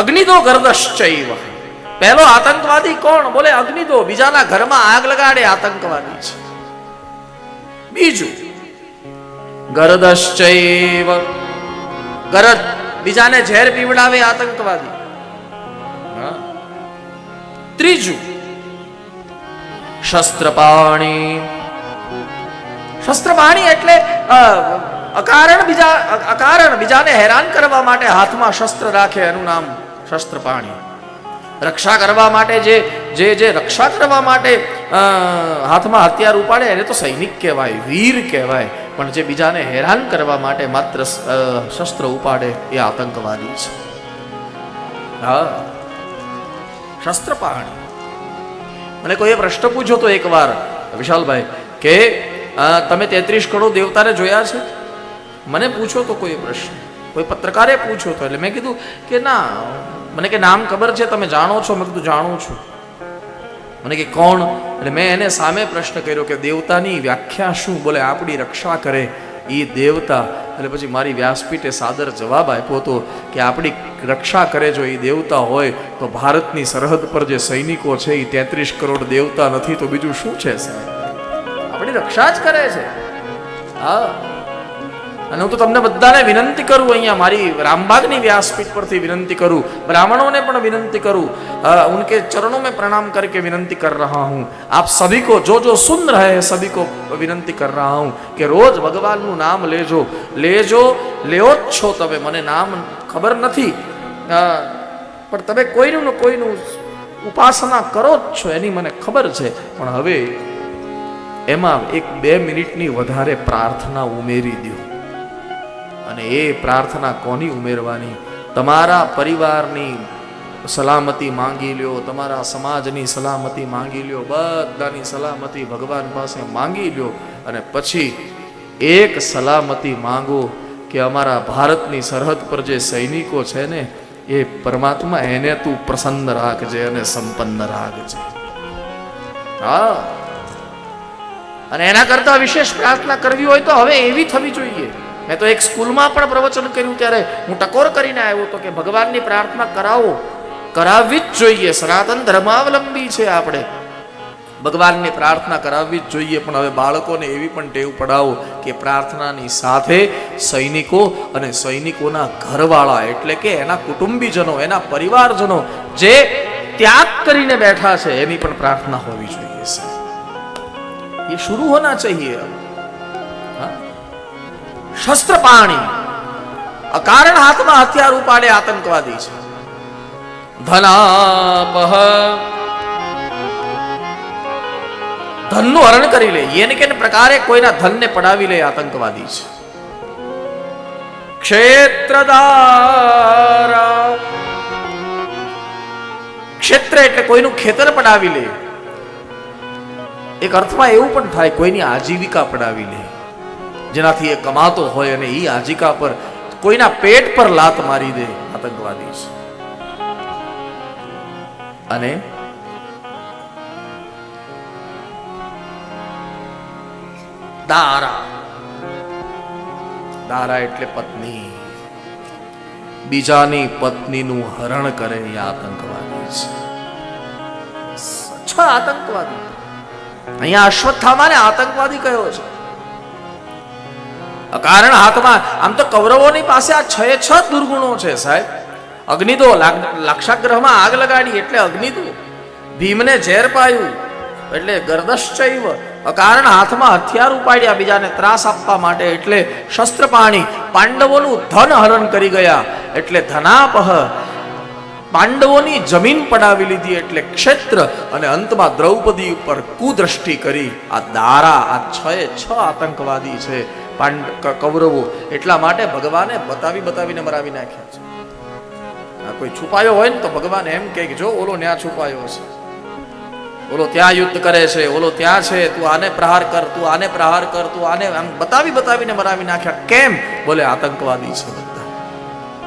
અગ્નિદો ગર્દશ્ચૈવ. પહેલો આતંકવાદી કોણ? બોલે અગ્નિદો, બીજાના ઘરમાં આગ લગાડે આતંકવાદી છે. બીજું, ગરદશ્ચૈવ. ગરદ, બીજાને ઝેર પીવડાવે આતંકવાદી. ત્રીજું, શસ્ત્રપાણી. શસ્ત્રપાણી એટલે અકારણ બીજા અકારણ બીજાને હેરાન કરવા માટે હાથમાં શસ્ત્ર રાખે એનું નામ શસ્ત્રપાણી રક્ષા કરવા માટે જે જે જે રક્ષા કરવા માટે હાથમાં હથિયાર ઉપાડે, એને તો સૈનિક કહેવાય, વીર કહેવાય. પણ જે બીજાને હેરાન કરવા માટે માત્ર શસ્ત્ર ઉપાડે, એ આતંકવાદી છે. હા. શસ્ત્રપાણી મને કોઈએ પ્રશ્ન પૂછ્યો તો એકવાર, વિશાલભાઈ, કે તમે તેત્રીસ કરોડ દેવતાને જોયા છે? મને પૂછો તો કોઈ પ્રશ્ન. કોઈ પત્રકારે પૂછ્યો તો એટલે મેં કીધું કે ના, મને કે નામ ખબર છે, તમે જાણો છો? મેં કીધું, જાણું છું. મને કે કોણ? એટલે મેં એને સામે પ્રશ્ન કર્યો કે દેવતાની વ્યાખ્યા શું? બોલે, આપણી રક્ષા કરે એ દેવતા. એટલે પછી મારી વ્યાસપીઠે સાદર જવાબ આપ્યો હતો કે, આપણી રક્ષા કરે જો એ દેવતા હોય, તો ભારતની સરહદ પર જે સૈનિકો છે એ તેત્રીસ કરોડ દેવતા નથી, તો બીજું શું છે, સાહેબ? આપણી રક્ષા જ કરે છે. હા. અને હું તો તમને બધાને વિનંતી કરું, અહીંયા મારી રામબાગની વ્યાસપીઠ પરથી વિનંતી કરું, બ્રાહ્મણોને પણ વિનંતી કરું ઉનકે ચરણો મેં પ્રણામ કરકે વિનંતી કર રહા હું. આપ સભી કો જો જો સુન રહે સભી કો વિનંતી કર રહા હું કે રોજ ભગવાનનું નામ લેજો. લેજો લેવો જ છો તમે, મને નામ ખબર નથી. પણ તમે કોઈનું ને કોઈનું ઉપાસના કરો જ છો, એની મને ખબર છે. પણ હવે એમાં એક બે મિનિટની વધારે પ્રાર્થના ઉમેરી દ્યો. અને એ પ્રાર્થના કોની ઉમેરવાની? તમારા પરિવારની સલામતી માંગી લ્યો, તમારા સમાજની સલામતી માંગી લ્યો, બધાની સલામતી ભગવાન પાસે માંગી લ્યો અને પછી એક સલામતી માંગો કે અમારા ભારતની સરહદ પર જે સૈનિકો છે ને, એ પરમાત્મા એને તું પ્રસન્ન રાખજે અને સંપન્ન રાખજે. હા. અને એના કરતા વિશેષ પ્રાર્થના કરવી હોય તો હવે એવી થવી જોઈએ. મેં તો એક સ્કૂલમાં પણ પ્રવચન કર્યું ત્યારે હું ટકોર કરીને આવ્યો તો કે ભગવાનની પ્રાર્થના કરાવો. કરાવવી જ જોઈએ, સનાતન ધર્માવલંબી છે આપણે. ભગવાનની પ્રાર્થના કરાવવી જ જોઈએ, પણ હવે બાળકોને એવી પણ ટેવ પડાવો કે પ્રાર્થનાની સાથે સૈનિકો અને સૈનિકોના ઘરવાળા, એટલે કે એના કુટુંબીજનો, એના પરિવારજનો જે ત્યાગ કરીને બેઠા છે, એની પણ પ્રાર્થના હોવી જોઈએ એ શરૂ હોના ચાહીએ. શસ્ત્ર પાણી અકારણ હાથમાં હથિયાર ઉપાડે આતંકવાદી છે. ધનાપહ. ધનનું હરણ કરી લે. એને કે પ્રકારે કોઈના ધનને પડાવી લે આતંકવાદી છે. ક્ષેત્રદારા ક્ષેત્ર એટલે કોઈનું ખેતર પડાવી લે. એક અર્થમાં એવું પણ થાય, કોઈની આજીવિકા પડાવી લે. જેનાથી એ કમાતો હોય અને એ આજીકા પર કોઈના પેટ પર લાત મારી દે, આતંકવાદી છે. અને દારા. દારા એટલે પત્ની. બીજાની પત્નીનું હરણ કરે એ આતંકવાદી છે. આતંકવાદી. અહીંયા અશ્વત્થામાને આતંકવાદી કયો છે? કારણ હાથમાં, આમ તો કૌરવોની પાસે આ છ છ દુર્ગુણો છે સાહેબ. અગ્નિદો લાક્ષાગ્રહમાં આગ લગાડી એટલે અગ્નિદો. ભીમને ઝેર પાયું એટલે ગર્દશ્ચૈવ. અકારણ હાથમાં હથિયાર ઉપાડ્યા, બીજાને ત્રાસ આપવા માટે એટલે શસ્ત્રપાણી. પાંડવોનું ધન હરણ કરી ગયા એટલે ધનાપહ. પાંડવોની જમીન પડાવી લીધી એટલે ક્ષેત્ર અને અંતમાં દ્રૌપદી ઉપર કુદ્રષ્ટિ કરી. આ દારા, આ છ છ આતંકવાદી છે પાંડ કૌરવો. એટલા માટે ભગવાને બતાવી બતાવીને મરાવી નાખ્યા છે. આ કોઈ છુપાયો હોય ને તો ભગવાન એમ કહે કે જો ઓલો ન્યા છુપાયો છે ઓલો ત્યાં યુદ્ધ કરે છે, ઓલો ત્યાં છે, તું આને પ્રહાર કર, તું આને પ્રહાર કર, તું આને આમ બતાવી બતાવીને મરાવી નાખ્યા. કેમ? બોલે આતંકવાદી છે. બધા